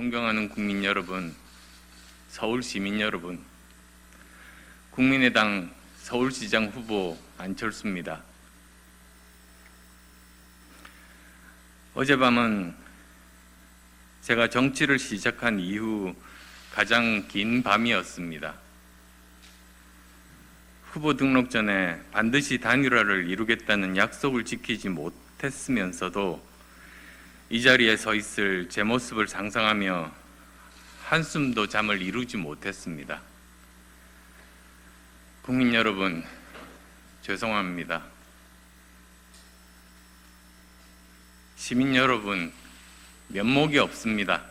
존경하는 국민 여러분, 서울 시민 여러분, 국민의당 서울시장 후보 안철수입니다. 어젯밤은 제가 정치를 시작한 이후 가장 긴 밤이었습니다. 후보 등록 전에 반드시 단일화를 이루겠다는 약속을 지키지 못했으면서도 이 자리에 서 있을 제 모습을 상상하며 한숨도 잠을 이루지 못했습니다. 국민 여러분, 죄송합니다. 시민 여러분, 면목이 없습니다.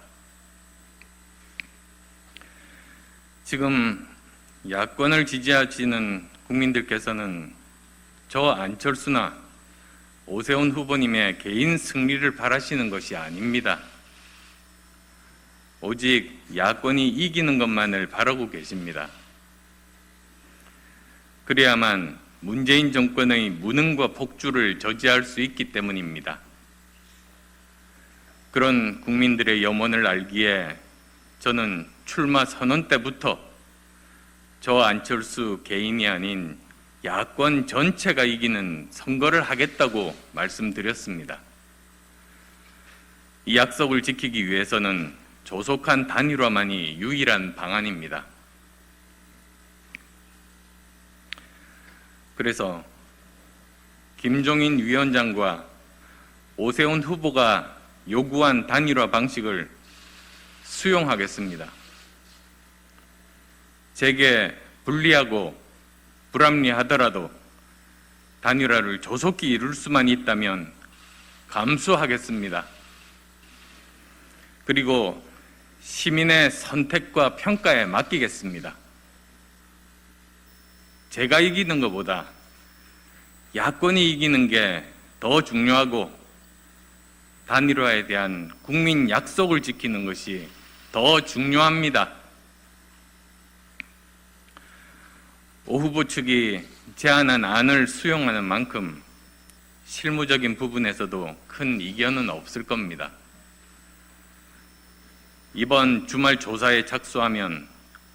지금 야권을 지지하시는 국민들께서는 저 안철수나 오세훈 후보님의 개인 승리를 바라시는 것이 아닙니다. 오직 야권이 이기는 것만을 바라고 계십니다. 그래야만 문재인 정권의 무능과 폭주를 저지할 수 있기 때문입니다. 그런 국민들의 염원을 알기에 저는 출마 선언 때부터 저 안철수 개인이 아닌 야권 전체가 이기는 선거를 하겠다고 말씀드렸습니다. 이 약속을 지키기 위해서는 조속한 단일화만이 유일한 방안입니다. 그래서 김종인 위원장과 오세훈 후보가 요구한 단일화 방식을 수용하겠습니다. 제게 불리하고 불합리하더라도 단일화를 조속히 이룰 수만 있다면 감수하겠습니다. 그리고 시민의 선택과 평가에 맡기겠습니다. 제가 이기는 것보다 야권이 이기는 게 더 중요하고 단일화에 대한 국민 약속을 지키는 것이 더 중요합니다. 오 후보 측이 제안한 안을 수용하는 만큼 실무적인 부분에서도 큰 이견은 없을 겁니다. 이번 주말 조사에 착수하면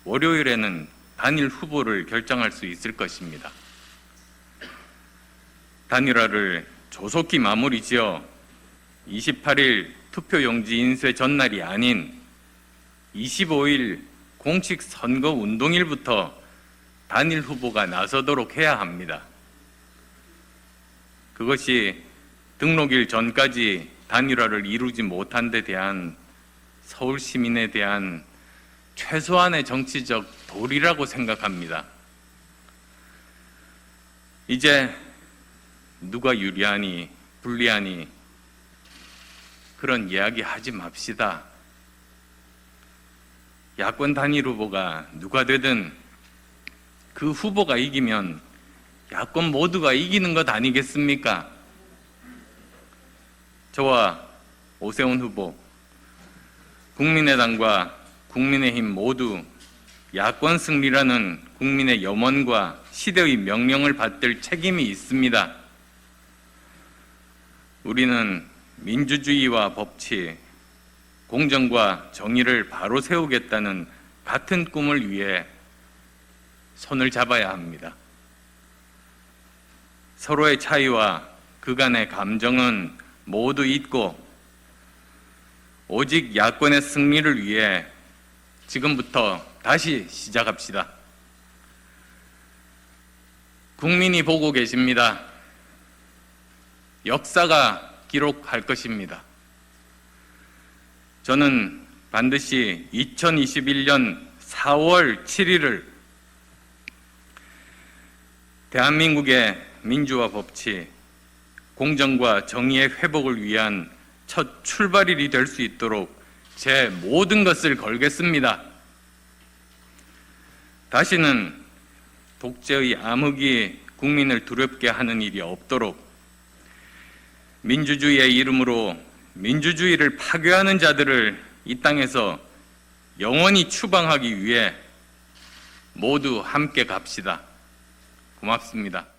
월요일에는 단일 후보를 결정할 수 있을 것입니다. 단일화를 조속히 마무리 지어 28일 투표용지 인쇄 전날이 아닌 25일 공식 선거 운동일부터 단일 후보가 나서도록 해야 합니다. 그것이 등록일 전까지 단일화를 이루지 못한 데 대한 서울 시민에 대한 최소한의 정치적 도리라고 생각합니다. 이제 누가 유리하니 불리하니 그런 이야기 하지 맙시다. 야권 단일 후보가 누가 되든 그 후보가 이기면 야권 모두가 이기는 것 아니겠습니까? 저와 오세훈 후보, 국민의당과 국민의힘 모두 야권 승리라는 국민의 염원과 시대의 명령을 받들 책임이 있습니다. 우리는 민주주의와 법치, 공정과 정의를 바로 세우겠다는 같은 꿈을 위해 손을 잡아야 합니다. 서로의 차이와 그간의 감정은 모두 잊고 오직 야권의 승리를 위해 지금부터 다시 시작합시다. 국민이 보고 계십니다. 역사가 기록할 것입니다. 저는 반드시 2021년 4월 7일을 대한민국의 민주화 법치, 공정과 정의의 회복을 위한 첫 출발일이 될 수 있도록 제 모든 것을 걸겠습니다. 다시는 독재의 암흑이 국민을 두렵게 하는 일이 없도록 민주주의의 이름으로 민주주의를 파괴하는 자들을 이 땅에서 영원히 추방하기 위해 모두 함께 갑시다. 고맙습니다.